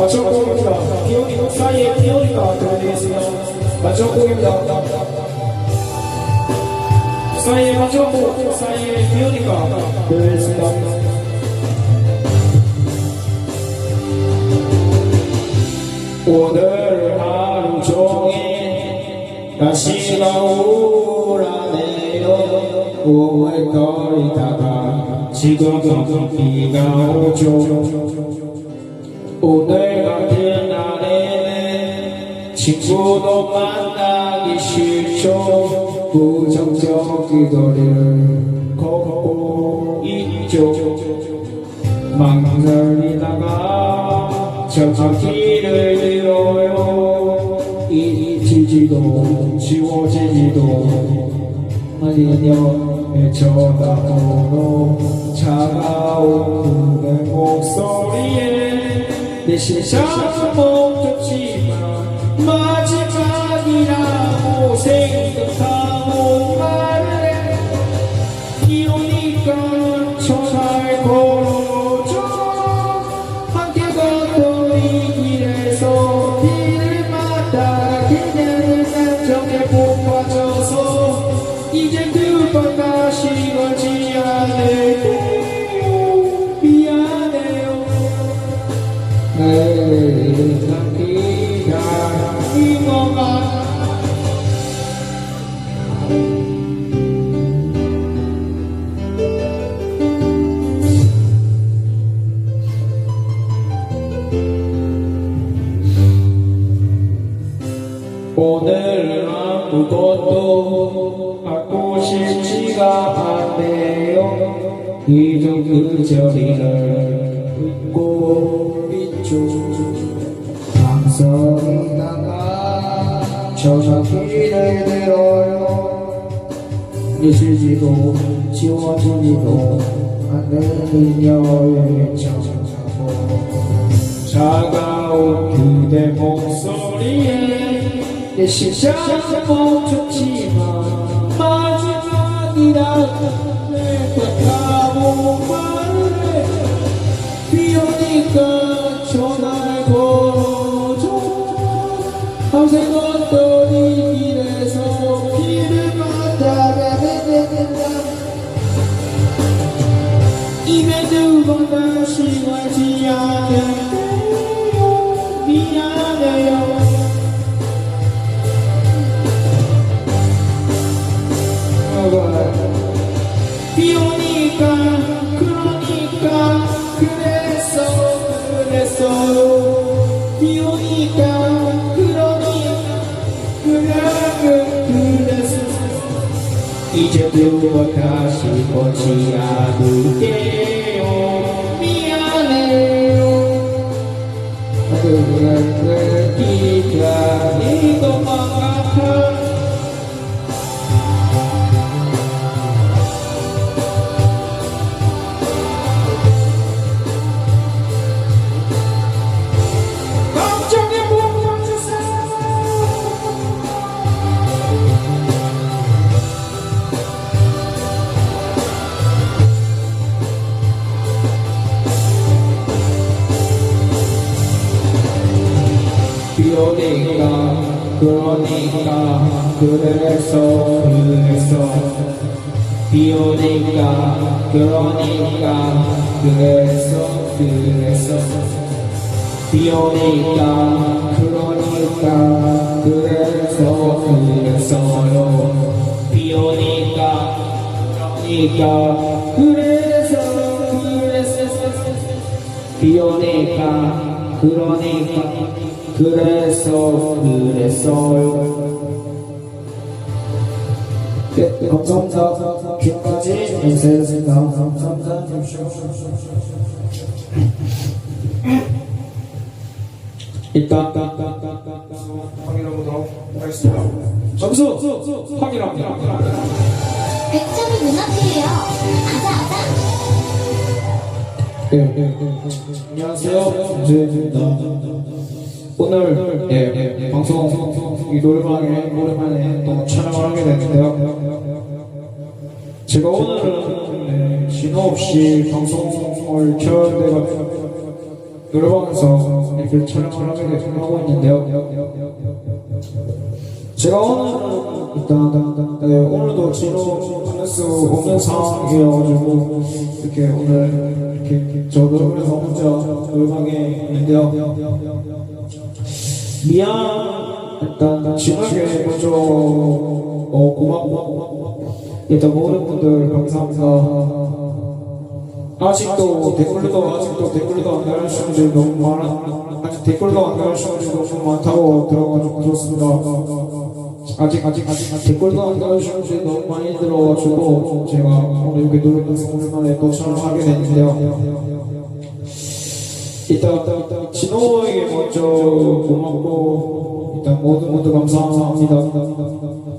맞춰곡입니다. 비오니 사이에 비오니까 들려드리겠습니다. 맞춰곡입니다. 사이에 맞춰곡 사이에 비오니까 들려드리겠습니다. 오늘 하루 종일 날씨가 우울하네요 우울거리다가 지금은 비가 오늘 같은 날에는 친구도 만나기 싫죠. 부정적인 거리를 걷고 있죠. 망설이다가 저저 길을 잃어요. 잊히지도 지워지지도 아니냐 쳐다보고 차가운 그대 목소리에 내 세상 것도 하고 싶지가 않네요. 이젠 그 저리를 웃고 있죠. 방송이다가 저저 길을 들어요. 잊을지도 지워지지도 않는 여의 정하고 차가운 그대 목소리에 내 시작 멈췄지만 마지막이라 보지 비오니까 그러니까 그래서 그래서 비오니까 그래서 그랬어요 네, 감사합니다. 지금까지 인사였습니다. 감사합니다. 일단 확인해보도록 하겠습니다. 점수 확인합니다. 100점이 눈앞이에요. 아자 아자. 네, 네, 네, 네. 안녕하세요. 오늘 예, 예, 방송 이 노래방에 오랜만에 또 촬영을 하게 됐는데요. 제가 오늘은 네, 신호 없이 방송을 켜야 돼가지고 노래방에서 이렇게 촬영을 하게 되- 하고 있는데요. 제가 오늘 일단 네, 오늘도 진호 만날 수 없는 상황이어가지고 이렇게 오늘 이렇게 저 노래방에서 혼자 노래방에 있는데요. 미안. 일단 진하게 먼저 어, 고맙고. 일단 모든 분들 감사합니다. 아직도 댓글도 아직도 댓글도 안 달아주시는 분들이 너무 많아. 아직 댓글도 안 달아주시는 분들이 너무 많다고 들어가지고 들었습니다. 아직 아직 아직 댓글도 안 달아주시는 분들이 너무 많이 들어가지고 제가 오늘 이렇게 노래방에서 오랜만에 또 촬영하게 됐는데요 일단 진호에게 먼저 고맙고 일단 모두 모두 감사합니다.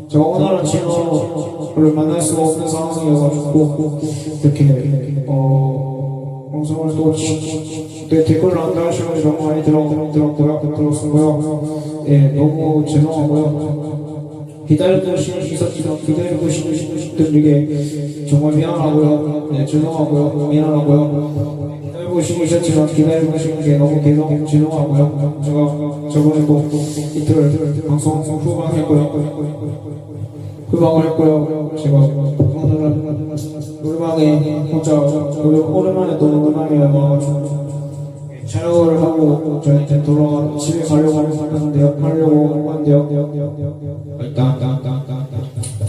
제가 오늘은 진호를 만날 수가 없는 상황이어가지고 이렇게 어 방송을 또 네, 댓글을 안 달아주시는 분이 너무 많이 들어 들었고요 예 너무 죄송하고요. 기다리고 계시는 분들에게 정말 미안하고요. 네 죄송하고요. 미안하고요 기다리고 계시겠지만 기다리고 계시는 게 너무 죄송 죄송하고요 제가 저번에도 이틀 방송 후반했고요 후방을 했고요. 제가 오늘은 노래방에 혼자 오랜만에 또 노래방에 와가지고 촬영을 하고 이제 돌아가 집에 가려고 하는데요. 하려고 하는데요.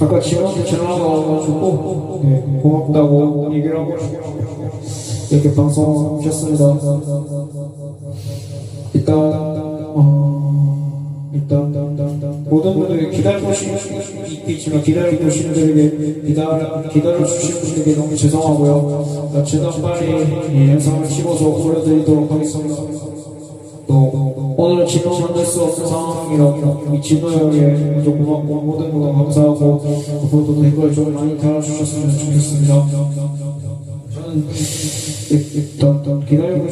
아까 집한테 전화가 와가지고 네, 고맙다고 얘기를 하고 이렇게 방송하셨습니다. 일단 어, 일단 모든 분들이 기다리고 있겠지만 기다리고 계시는 분들에게 기다려 기다려 주시는 분들에게 너무 죄송하고요. 나 최대한 빨리 이 영상을 찍어서 올려드리도록 하겠습니다. 또 오늘 진호 만날 수 없는 상황이라 이 진호 형에 먼저 고맙고 모든 분들 감사하고 앞으로도 댓글 좀 많이 달아주셨으면 좋겠습니다. 저는 기다리고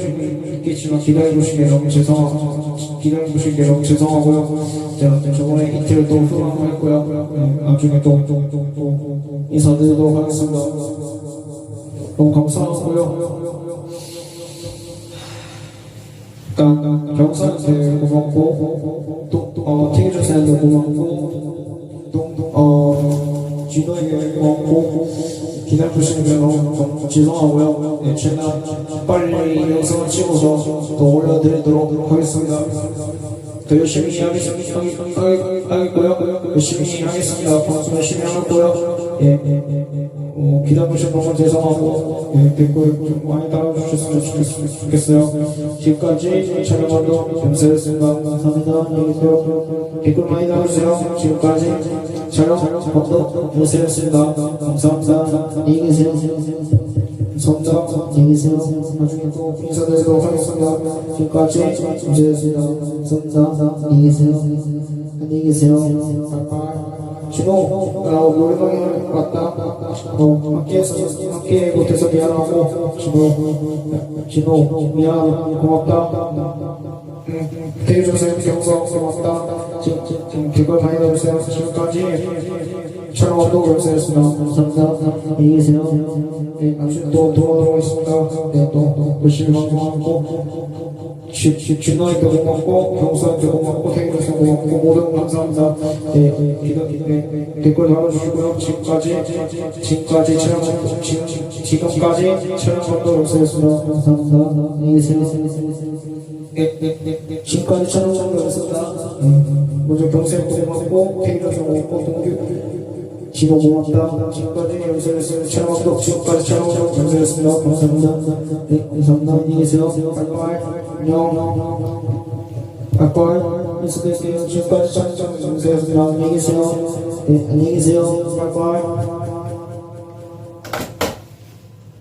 있겠지만 기다리고 계신 게 너무 죄송하고 기다리고 계신 게 너무 죄송하고요. 제가 저번에 이틀 또 후원했고요. 네, 나중에 또, 인사드리도록 하겠습니다. 너무 감사하고요. 일단 경사한테 고맙고 또 어, 팅해주세요 고맙고 또 어, 진호에게 고맙고 기다려주시는 게 너무, 죄송하고요. 네, 제가 빨리 영상을 찍어서 또 올려드리도록 하겠습니다. 더 열심히 하겠습니다 열심히 하겠습니다. 방송 열심히 하고요. 예, 예, 예. 어, 기다려주셔서 너무 죄송하고 예, 댓글 좀 많이 달아주셨으면 좋겠- 좋겠어요. 지금까지 촬영하도 감사했습니다. 감사합니다. 댓글 많이 달아주세요. 지금까지 촬영하도 감사했습니다. 감사합니다. 안녕히 계세요? 감사합니다. 안녕히 계세요? 나중에 또 인사드리도록 하겠습니다. 지금까지 감사했습니다. 감사합니다. 안녕히 계세요? 안녕히 계세요. 진호, 나 노래방에 왔다. 어, 함께해서, 함께 못해서 미안하고, 진호, 진호, 미안, 고맙다. 응, 대해줘서 경서 고맙다. 지금, 많이 넣어주세요. 지금까지 촬영하도록 감사했습니다. 감사합니다. 안녕히 계세요. 네, 나중에 또 도와드리고 있습니다. 네, 또, 또 열심히 방송하고. 진호한테 고맙고 경수한테 고맙고 태균한테 고맙고 모두 감사합니다. 네, 기도, 네, 댓글 달아주시고요. 지금까지 지금까지 촬영 지금 지금까지 촬영 감독 영수였습니다. 감사합니다. 안녕히 계세요. 지금까지 촬영 감독이었습니다. 네, 먼저 경수한테 고맙고 태균한테 고맙고 동규 진호 고맙다. 지금까지 영수였습니다. 촬영 감독 지금까지 촬영 감독 영수였습니다. 감사합니다. 네, 감사합니다. 안녕히 계세요. 바이바이. 안녕. 바이바이. 인사드릴게요. 지금까지 촬영 감독 영수였습니다. 안녕히 계세요. 네, 안녕히 계세요. 바이바이.